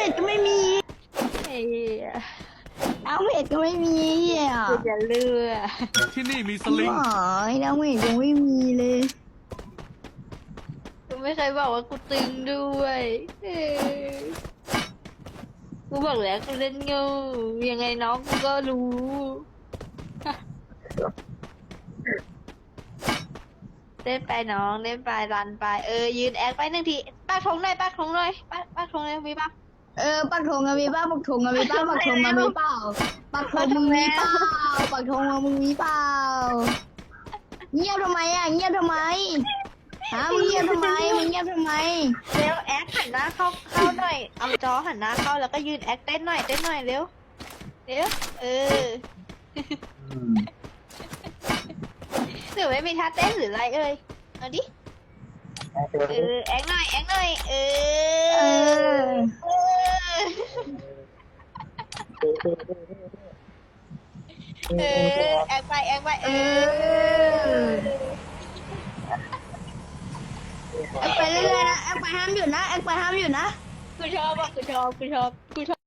เอ็ดก็ไม่มีเอ้เเอ็ดก็ไม่มีเหี้ยกูจะเลือก ที่นี่มีสลิง หมอยน้ำเอ็ดยังไม่มีเลยไม่เคยบอกว่ากูตึงด้วยเออกูบอกแล้วกูเล่นงูยังไงน้องกูก็รู้ เล่นไปน้องเล่นไปรันไป เออยืนแอคไปหนึ่งทีปักธงหน่อยปักธงหน่อยปัปักธงหน่อยมีปั เออปักธงอะมีป้าปักธงอะมีป้าปักธงอะมีเปล่าปักธงมึงมีเปล่าปักธงมึงมีเปล่าเงียบทำไมอะเงียบทำไมฮะมึงเงียบทำไมมึงเงียบทำไมเร็วแอคหันหน้าเข้าเข้าหน่อยเอาจอหันหน้าเข้าแล้วก็ยืนแอคเต้นหน่อยเต้นหน่อยเร็วเร็วเออหรือไม่มีท่าเต้นหรืออะไรเอ่ยเอาดิเออแอคหน่อยแอคหน่อยเอเออ อ เออ เออแอบไปแอบไปเออแอบไปเรื่อยๆนะแอบไปห้ามหยุดนะแอบไปห้ามหยุดนะกูชอบอะกูชอบกูชอบกูชอบ